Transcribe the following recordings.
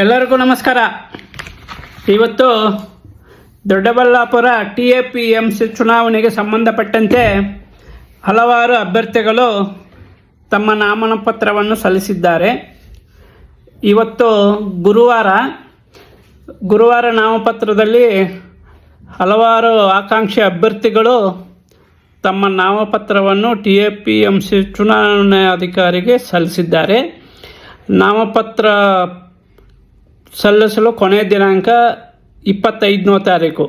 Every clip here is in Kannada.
ಎಲ್ಲರಿಗೂ ನಮಸ್ಕಾರ. ಇವತ್ತು Doddaballapura T A P M C ಚುನಾವಣೆಗೆ ಸಂಬಂಧಪಟ್ಟಂತೆ ಹಲವಾರು ಅಭ್ಯರ್ಥಿಗಳು ತಮ್ಮ ನಾಮಪತ್ರವನ್ನು ಸಲ್ಲಿಸಿದ್ದಾರೆ. ಇವತ್ತು ಗುರುವಾರ ಗುರುವಾರ ನಾಮಪತ್ರದಲ್ಲಿ ಹಲವಾರು ಆಕಾಂಕ್ಷಿ ಅಭ್ಯರ್ಥಿಗಳು ತಮ್ಮ ನಾಮಪತ್ರವನ್ನು T A P M C ಚುನಾವಣಾಧಿಕಾರಿಗೆ ಸಲ್ಲಿಸಿದ್ದಾರೆ. ನಾಮಪತ್ರ ಸಲ್ಲಿಸಲು ಕೊನೆಯ ದಿನಾಂಕ ಇಪ್ಪತ್ತೈದನೇ ತಾರೀಕು.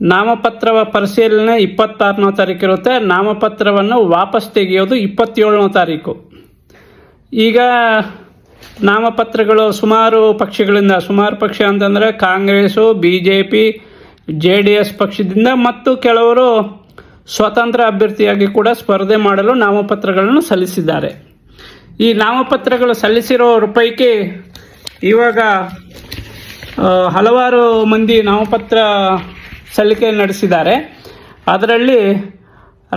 ನಾಮಪತ್ರ ಪರಿಶೀಲನೆ ಇಪ್ಪತ್ತಾರನೇ ತಾರೀಕು ಇರುತ್ತೆ. ನಾಮಪತ್ರವನ್ನು ವಾಪಸ್ ತೆಗೆಯೋದು ಇಪ್ಪತ್ತೇಳನೇ ತಾರೀಕು. ಈಗ ನಾಮಪತ್ರಗಳು ಸುಮಾರು ಪಕ್ಷಗಳಿಂದ, ಸುಮಾರು ಪಕ್ಷ ಅಂತಂದರೆ Congress B J P J D S ಪಕ್ಷದಿಂದ ಮತ್ತು ಕೆಲವರು ಸ್ವತಂತ್ರ ಅಭ್ಯರ್ಥಿಯಾಗಿ ಕೂಡ ಸ್ಪರ್ಧೆ ಮಾಡಲು ನಾಮಪತ್ರಗಳನ್ನು ಸಲ್ಲಿಸಿದ್ದಾರೆ. ಈ ನಾಮಪತ್ರಗಳು ಸಲ್ಲಿಸಿರೋ ಪೈಕಿ ಇವಾಗ ಹಲವಾರು ಮಂದಿ ನಾಮಪತ್ರ ಸಲ್ಲಿಕೆ ನಡೆಸಿದ್ದಾರೆ. ಅದರಲ್ಲಿ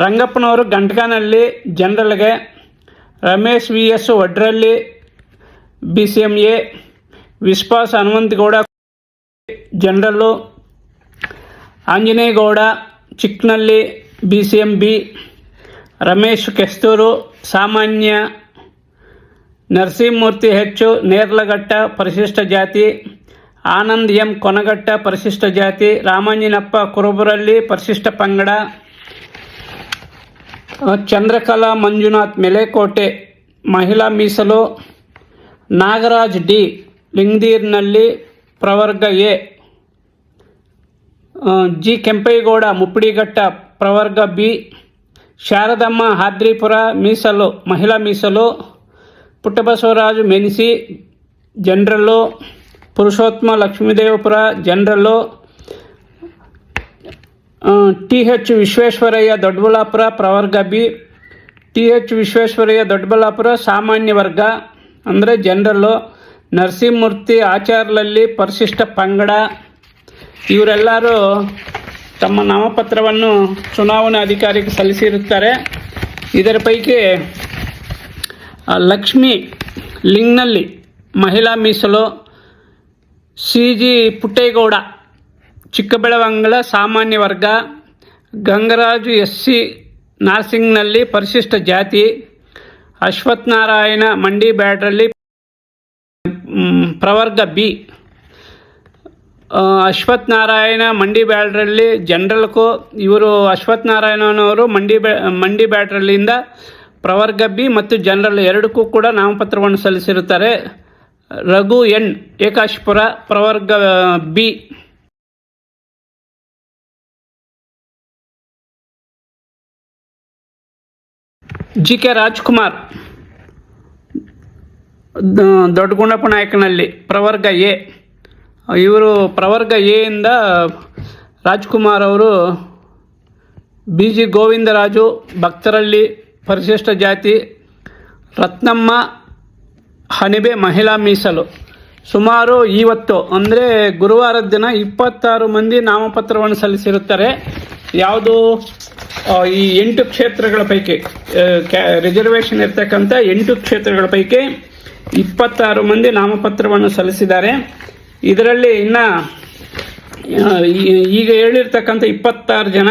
ರಂಗಪ್ಪನವರು Gantaganahalli ಜನರಲ್ಗೆ, Ramesh V S Vadrahalli B C M A Vishwas Hanumanthagowda, general Anjaneyagowda Chikkanahalli B C M B Ramesh Kesturu, ಸಾಮಾನ್ಯ ನರಸಿಂಹಮೂರ್ತಿ ಹೆಚ್ಚು ನೇರ್ಲಘಟ್ಟ ಪರಿಶಿಷ್ಟ ಜಾತಿ ಆನಂದ್ ಎಂ ಕೊನಗಟ್ಟ ಪರಿಶಿಷ್ಟ ಜಾತಿ ರಾಮಾಂಜನಪ್ಪ ಕುರುಬರಲ್ಲಿ ಪರಿಶಿಷ್ಟ ಪಂಗಡ ಅ, ಚಂದ್ರಕಲಾ ಮಂಜುನಾಥ್ ಮೆಲೆಕೋಟೆ ಮಹಿಳಾ ಮೀಸಲು ನಾಗರಾಜ್ ಡಿ ಲಿಂಗದೀರ್ನಲ್ಲಿ ಪ್ರವರ್ಗ ಎ ಅ, ಜಿ ಕೆಂಪೇಗೌಡ ಮುಪ್ಪಡಿಘಟ್ಟ ಪ್ರವರ್ಗ ಬಿ ಶಾರದಮ್ಮ ಹಾದ್ರಿಪುರ ಮೀಸಲು ಮಹಿಳಾ ಮೀಸಲು Puttabasavaraju Menasi general Purushottama Lakshmidevapura, general T H Visvesvaraya Doddaballapura, ಪ್ರವರ್ಗ B. T H Visvesvaraya Doddaballapura, ಸಾಮಾನ್ಯ ವರ್ಗ, ಅಂದರೆ ಜನರಲ್ಲು ನರಸಿಂಹಮೂರ್ತಿ ಆಚಾರ್ಲಲ್ಲಿ ಪರಿಶಿಷ್ಟ ಪಂಗಡ. ಇವರೆಲ್ಲರೂ ತಮ್ಮ ನಾಮಪತ್ರವನ್ನು ಚುನಾವಣಾ ಅಧಿಕಾರಿಗೆ ಸಲ್ಲಿಸಿರುತ್ತಾರೆ. ಇದರ ಪೈಕಿ ಲಕ್ಷ್ಮಿ ಲಿಂಗ್ನಲ್ಲಿ ಮಹಿಳಾ ಮೀಸಲು ಸಿ ಜಿ ಪುಟ್ಟೇಗೌಡ ಚಿಕ್ಕಬೆಳವಂಗಳ ಸಾಮಾನ್ಯ ವರ್ಗ, ಗಂಗರಾಜು ಎಸ್ ಸಿ ನಾರ್ಸಿಂಗ್ನಲ್ಲಿ ಪರಿಶಿಷ್ಟ ಜಾತಿ ಅಶ್ವಥ್ ನಾರಾಯಣ ಮಂಡಿ ಬ್ಯಾಡ್ರಲ್ಲಿ ಪ್ರವರ್ಗ ಬಿ. ಅಶ್ವಥ್ ನಾರಾಯಣ ಮಂಡಿ ಬ್ಯಾಡ್ರಲ್ಲಿ ಜನರಲ್ಕು ಇವರು ಅಶ್ವಥ್ ನಾರಾಯಣನವರು ಮಂಡಿ ಬ್ಯಾ, ಮಂಡಿ ಬ್ಯಾಡ್ರಲ್ಲಿಂದ ಪ್ರವರ್ಗ ಬಿ ಮತ್ತು ಜನರಲ್ ಎರಡಕ್ಕೂ ಕೂಡ ನಾಮಪತ್ರವನ್ನು ಸಲ್ಲಿಸಿರುತ್ತಾರೆ. ರಘು ಎನ್ ಏಕಾಶ್ಪುರ, ಪ್ರವರ್ಗ B. G K Rajkumar Doddagundappa Nayakanahalli, ಪ್ರವರ್ಗ ಎ. ಇವರು ಪ್ರವರ್ಗ ಎ ಇಂದ ರಾಜ್ಕುಮಾರ್ ಅವರು ಬಿ ಜಿ ಗೋವಿಂದರಾಜು ಭಕ್ತರಲ್ಲಿ ಪರಿಶಿಷ್ಟ ಜಾತಿ ರತ್ನಮ್ಮ ಹನಿಬೆ ಮಹಿಳಾ ಮೀಸಲು. ಸುಮಾರು ಇವತ್ತು ಅಂದರೆ ಗುರುವಾರದ ದಿನ ಇಪ್ಪತ್ತಾರು ಮಂದಿ ನಾಮಪತ್ರವನ್ನು ಸಲ್ಲಿಸಿರುತ್ತಾರೆ. ಯಾವುದು ಈ ಎಂಟು ಕ್ಷೇತ್ರಗಳ ಪೈಕಿ ರಿಸರ್ವೇಷನ್ ಇರ್ತಕ್ಕಂಥ ಎಂಟು ಕ್ಷೇತ್ರಗಳ ಪೈಕಿ ಇಪ್ಪತ್ತಾರು ಮಂದಿ ನಾಮಪತ್ರವನ್ನು ಸಲ್ಲಿಸಿದ್ದಾರೆ. ಇದರಲ್ಲಿ ಇನ್ನು ಈಗ ಹೇಳಿರ್ತಕ್ಕಂಥ ಇಪ್ಪತ್ತಾರು ಜನ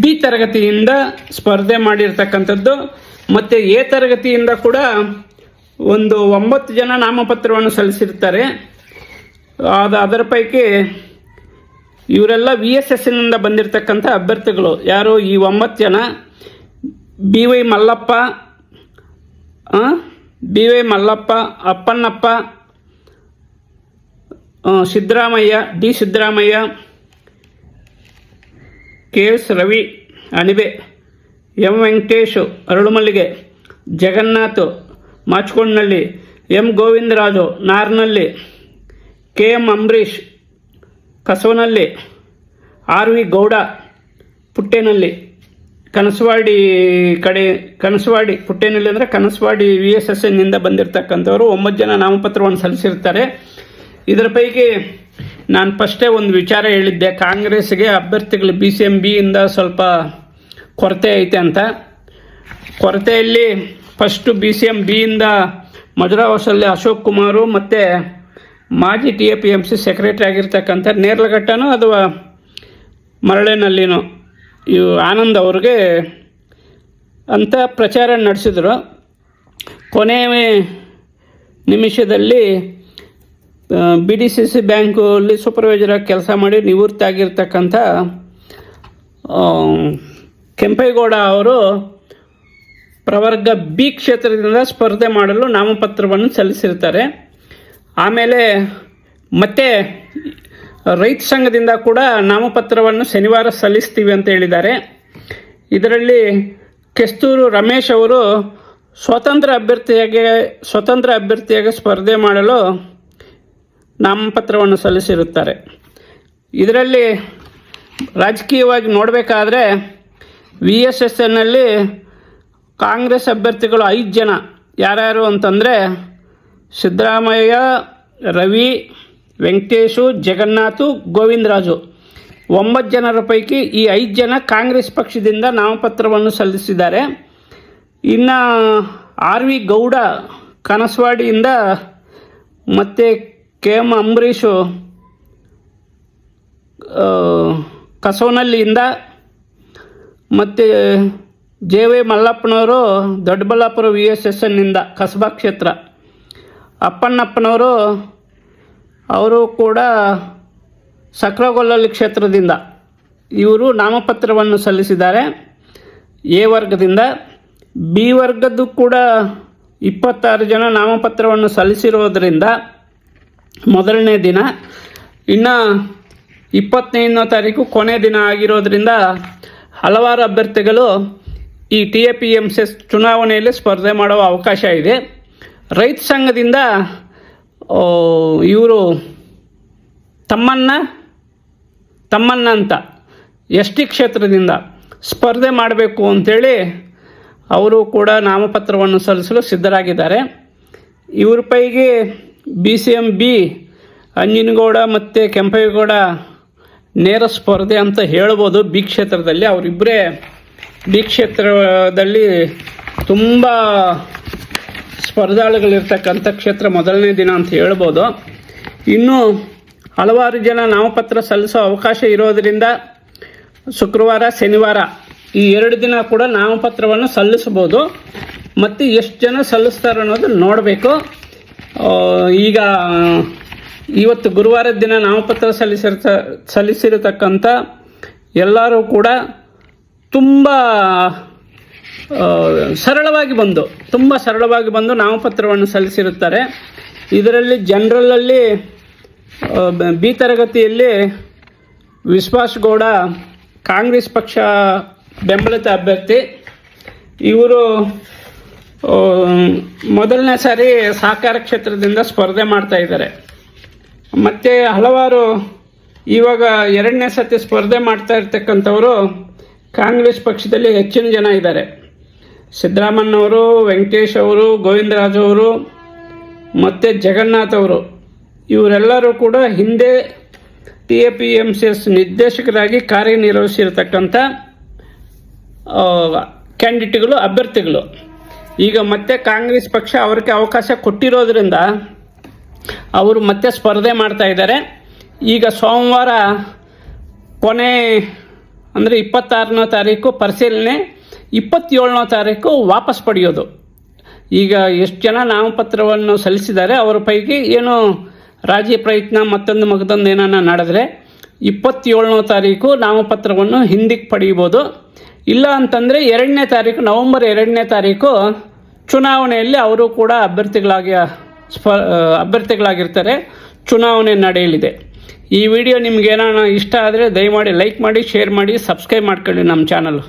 ಬಿ ತರಗತಿಯಿಂದ ಸ್ಪರ್ಧೆ ಮಾಡಿರ್ತಕ್ಕಂಥದ್ದು, ಮತ್ತು ಎ ತರಗತಿಯಿಂದ ಕೂಡ ಒಂದು ಒಂಬತ್ತು ಜನ ನಾಮಪತ್ರವನ್ನು ಸಲ್ಲಿಸಿರ್ತಾರೆ. ಅದು ಅದರ ಪೈಕಿ ಇವರೆಲ್ಲ ವಿ ಎಸ್ ಎಸ್ಸಿನಿಂದ ಬಂದಿರತಕ್ಕಂಥ ಅಭ್ಯರ್ಥಿಗಳು. ಯಾರು? ಈ ಒಂಬತ್ತು ಜನ. B Y Mallappa B Y Mallappa Appannappa Siddaramaiah, D Siddaramaiah K S Ravi Anibe M Venkatesh Aralumallige, Jagannath Machkondanahalli, M Govindaraju Naranahalli, K M Ambareesh Kasavanahalli R V Gowda Puttenahalli Kanasavadi ಕಡೆ, ಕನಸವಾಡಿ ಪುಟ್ಟೇನಹಳ್ಳಿ ಅಂದರೆ ಕನಸವಾಡಿ ವಿ ಎಸ್ ಎಸ್ ಎನ್ನಿಂದ ಬಂದಿರತಕ್ಕಂಥವರು. ಒಂಬತ್ತು ಜನ ನಾಮಪತ್ರವನ್ನು ಸಲ್ಲಿಸಿರ್ತಾರೆ. ಇದರ ಪೈಕಿ ನಾನು ಫಸ್ಟೇ ಒಂದು ವಿಚಾರ ಹೇಳಿದ್ದೆ. ಕಾಂಗ್ರೆಸ್ಗೆ ಅಭ್ಯರ್ಥಿಗಳು ಬಿ ಸಿ ಎಂ ಬಿಯಿಂದ ಸ್ವಲ್ಪ ಕೊರತೆ ಐತೆ ಅಂತ. ಕೊರತೆಯಲ್ಲಿ ಫಸ್ಟು ಬಿ ಸಿ ಎಂ ಬಿಯಿಂದ ಮಧುರಾ ಅಶೋಕ್ ಕುಮಾರು ಮತ್ತು ಮಾಜಿ T A P M C secretary ಆಗಿರ್ತಕ್ಕಂಥ ನೇರ್ಲಘಟ್ಟನೋ ಅಥವಾ ಮರಳಿನಲ್ಲಿನೋ ಇವು ಆನಂದ್ ಅವ್ರಿಗೆ ಅಂತ ಪ್ರಚಾರ ನಡೆಸಿದ್ರು. ಕೊನೆ ನಿಮಿಷದಲ್ಲಿ ಬಿ ಡಿ ಸಿ ಸಿ ಬ್ಯಾಂಕಲ್ಲಿ ಸೂಪರ್ವೈಸರಾಗಿ ಕೆಲಸ ಮಾಡಿ ನಿವೃತ್ತಿ ಆಗಿರ್ತಕ್ಕಂಥ ಕೆಂಪೇಗೌಡ ಅವರು ಪ್ರವರ್ಗ ಬಿ ಕ್ಷೇತ್ರದಿಂದ ಸ್ಪರ್ಧೆ ಮಾಡಲು ನಾಮಪತ್ರವನ್ನು ಸಲ್ಲಿಸಿರ್ತಾರೆ. ಆಮೇಲೆ ಮತ್ತೆ ರೈತ ಸಂಘದಿಂದ ಕೂಡ ನಾಮಪತ್ರವನ್ನು ಶನಿವಾರ ಸಲ್ಲಿಸ್ತೀವಿ ಅಂತ ಹೇಳಿದ್ದಾರೆ. ಇದರಲ್ಲಿ ಕೆಸ್ತೂರು ರಮೇಶ್ ಅವರು ಸ್ವತಂತ್ರ ಅಭ್ಯರ್ಥಿಯಾಗಿ ಸ್ವತಂತ್ರ ಅಭ್ಯರ್ಥಿಯಾಗಿ ಸ್ಪರ್ಧೆ ಮಾಡಲು ನಾಮಪತ್ರವನ್ನು ಸಲ್ಲಿಸಿರುತ್ತಾರೆ. ಇದರಲ್ಲಿ ರಾಜಕೀಯವಾಗಿ ನೋಡಬೇಕಾದ್ರೆ ವಿ ಎಸ್ ಎಸ್ ಎನ್ನಲ್ಲಿ ಕಾಂಗ್ರೆಸ್ ಅಭ್ಯರ್ಥಿಗಳು ಐದು ಜನ. ಯಾರ್ಯಾರು ಅಂತಂದರೆ ಸಿದ್ದರಾಮಯ್ಯ, ರವಿ, ವೆಂಕಟೇಶು, ಜಗನ್ನಾಥು, ಗೋವಿಂದರಾಜು. ಒಂಬತ್ತು ಜನರ ಪೈಕಿ ಈ ಐದು ಜನ ಕಾಂಗ್ರೆಸ್ ಪಕ್ಷದಿಂದ ನಾಮಪತ್ರವನ್ನು ಸಲ್ಲಿಸಿದ್ದಾರೆ. ಇನ್ನು ಆರ್ ವಿ ಗೌಡ ಕನಸವಾಡಿಯಿಂದ ಮತ್ತು ಕೆ ಎಂ ಅಂಬರೀಷು ಕಸೋನಲ್ಲಿಯಿಂದ ಮತ್ತು ಜೆ ವೈ ಮಲ್ಲಪ್ಪನವರು ದೊಡ್ಡಬಳ್ಳಾಪುರ ವಿ ಎಸ್ ಎಸ್ ಎನ್ನಿಂದ ಕಸಬಾ ಕ್ಷೇತ್ರ. ಅಪ್ಪಣ್ಣಪ್ಪನವರು ಅವರು ಕೂಡ ಸಕ್ರಗೊಲ್ಲಲ್ಲಿ ಕ್ಷೇತ್ರದಿಂದ ಇವರು ನಾಮಪತ್ರವನ್ನು ಸಲ್ಲಿಸಿದ್ದಾರೆ. ಎ ವರ್ಗದಿಂದ ಬಿ ವರ್ಗದ್ದು ಕೂಡ ಇಪ್ಪತ್ತಾರು ಜನ ನಾಮಪತ್ರವನ್ನು ಸಲ್ಲಿಸಿರೋದರಿಂದ ಮೊದಲನೇ ದಿನ. ಇನ್ನು ಇಪ್ಪತ್ತೈದನೇ ತಾರೀಕು ಕೊನೆ ದಿನ ಆಗಿರೋದ್ರಿಂದ ಹಲವಾರು ಅಭ್ಯರ್ಥಿಗಳು ಈ T A P M C S ಚುನಾವಣೆಯಲ್ಲಿ ಸ್ಪರ್ಧೆ ಮಾಡುವ ಅವಕಾಶ ಇದೆ. ರೈತ ಸಂಘದಿಂದ ಇವರು ತಮ್ಮನ್ನ ತಮ್ಮನ್ನ ಅಂತ ಎಸ್ ಟಿ ಕ್ಷೇತ್ರದಿಂದ ಸ್ಪರ್ಧೆ ಮಾಡಬೇಕು ಅಂಥೇಳಿ ಅವರು ಕೂಡ ನಾಮಪತ್ರವನ್ನು ಸಲ್ಲಿಸಲು ಸಿದ್ಧರಾಗಿದ್ದಾರೆ. ಇವ್ರ ಪೈಗೆ B C M B Anjinagowda ಮತ್ತು ಕೆಂಪೇಗೌಡ ನೇರ ಸ್ಪರ್ಧೆ ಅಂತ ಹೇಳ್ಬೋದು ಬಿ ಕ್ಷೇತ್ರದಲ್ಲಿ. ಅವರಿಬ್ಬರೇ ಬಿ ಕ್ಷೇತ್ರದಲ್ಲಿ ತುಂಬ ಸ್ಪರ್ಧಾಳುಗಳಿರ್ತಕ್ಕಂಥ ಕ್ಷೇತ್ರ ಮೊದಲನೇ ದಿನ ಅಂತ ಹೇಳ್ಬೋದು. ಇನ್ನು ಹಲವಾರು ಜನ ನಾಮಪತ್ರ ಸಲ್ಲಿಸೋ ಅವಕಾಶ ಇರೋದರಿಂದ ಶುಕ್ರವಾರ, ಶನಿವಾರ ಈ ಎರಡು ದಿನ ಕೂಡ ನಾಮಪತ್ರವನ್ನು ಸಲ್ಲಿಸ್ಬೋದು ಮತ್ತು ಎಷ್ಟು ಜನ ಸಲ್ಲಿಸ್ತಾರೆ ಅನ್ನೋದು ನೋಡಬೇಕು. ಈಗ ಇವತ್ತು ಗುರುವಾರದ ದಿನ ನಾಮಪತ್ರ ಸಲ್ಲಿಸಿರ್ತ ಸಲ್ಲಿಸಿರತಕ್ಕಂಥ ಎಲ್ಲರೂ ಕೂಡ ತುಂಬ ಸರಳವಾಗಿ ಬಂದು ತುಂಬ ಸರಳವಾಗಿ ಬಂದು ನಾಮಪತ್ರವನ್ನು ಸಲ್ಲಿಸಿರುತ್ತಾರೆ. ಇದರಲ್ಲಿ ಜನರಲಲ್ಲಿ ಆ, ಬಿ ತರಗತಿಯಲ್ಲಿ ವಿಶ್ವಾಸ್ ಗೌಡ ಕಾಂಗ್ರೆಸ್ ಪಕ್ಷ ಬೆಂಬಲಿತ ಅಭ್ಯರ್ಥಿ. ಇವರು ಮೊದಲನೇ ಸಾರಿ ಸಹಕಾರ ಕ್ಷೇತ್ರದಿಂದ ಸ್ಪರ್ಧೆ ಮಾಡ್ತಾ ಇದ್ದಾರೆ. ಮತ್ತು ಹಲವಾರು ಇವಾಗ ಎರಡನೇ ಸತಿ ಸ್ಪರ್ಧೆ ಮಾಡ್ತಾ ಇರ್ತಕ್ಕಂಥವರು ಕಾಂಗ್ರೆಸ್ ಪಕ್ಷದಲ್ಲಿ ಹೆಚ್ಚಿನ ಜನ ಇದ್ದಾರೆ. ಸಿದ್ದರಾಮಣ್ಣವರು ವೆಂಕಟೇಶ್ ಅವರು, ಗೋವಿಂದರಾಜ್ ಅವರು, ಮತ್ತು ಜಗನ್ನಾಥ್ ಅವರು, ಇವರೆಲ್ಲರೂ ಕೂಡ ಹಿಂದೆ T A P M C S ನಿರ್ದೇಶಕರಾಗಿ ಕಾರ್ಯನಿರ್ವಹಿಸಿರ್ತಕ್ಕಂಥ ಕ್ಯಾಂಡಿಡೇಟ್ಗಳು ಅಭ್ಯರ್ಥಿಗಳು. ಈಗ ಮತ್ತೆ ಕಾಂಗ್ರೆಸ್ ಪಕ್ಷ ಅವ್ರಿಗೆ ಅವಕಾಶ ಕೊಟ್ಟಿರೋದ್ರಿಂದ ಅವರು ಮತ್ತೆ ಸ್ಪರ್ಧೆ ಮಾಡ್ತಾ ಇದ್ದಾರೆ. ಈಗ ಸೋಮವಾರ ಕೊನೆ ಅಂದರೆ ಇಪ್ಪತ್ತಾರನೇ ತಾರೀಕು ಪರಿಶೀಲನೆ, ಇಪ್ಪತ್ತೇಳನೇ ತಾರೀಕು ವಾಪಸ್ ಪಡೆಯೋದು. ಈಗ ಎಷ್ಟು ಜನ ನಾಮಪತ್ರವನ್ನು ಸಲ್ಲಿಸಿದ್ದಾರೆ, ಅವರ ಪೈಕಿ ಏನು ರಾಜಿ ಪ್ರಯತ್ನ ಮತ್ತೊಂದು ಮಗದೊಂದು ಏನಾನ ನಡೆದ್ರೆ ಇಪ್ಪತ್ತೇಳನೇ ತಾರೀಕು ನಾಮಪತ್ರವನ್ನು ಹಿಂದಕ್ಕೆ ಪಡೆಯಬೋದು ಇಲ್ಲ ಅಂತಂದರೆ ಎರಡನೇ ತಾರೀಕು, ನವಂಬರ್ ಎರಡನೇ ತಾರೀಕು ಚುನಾವಣೆಯಲ್ಲಿ ಅವರು ಕೂಡ ಅಭ್ಯರ್ಥಿಗಳಾಗಿ, ಸ್ಪ ಅಭ್ಯರ್ಥಿಗಳಾಗಿರ್ತಾರೆ. ಚುನಾವಣೆ ನಡೆಯಲಿದೆ. ಈ ವಿಡಿಯೋ ನಿಮ್ಗೆ ಏನಾನ ಇಷ್ಟ ಆದರೆ ದಯಮಾಡಿ ಲೈಕ್ ಮಾಡಿ ಶೇರ್ ಮಾಡಿ ಸಬ್ಸ್ಕ್ರೈಬ್ ಮಾಡ್ಕೊಳ್ಳಿ ನಮ್ಮ ಚಾನಲ್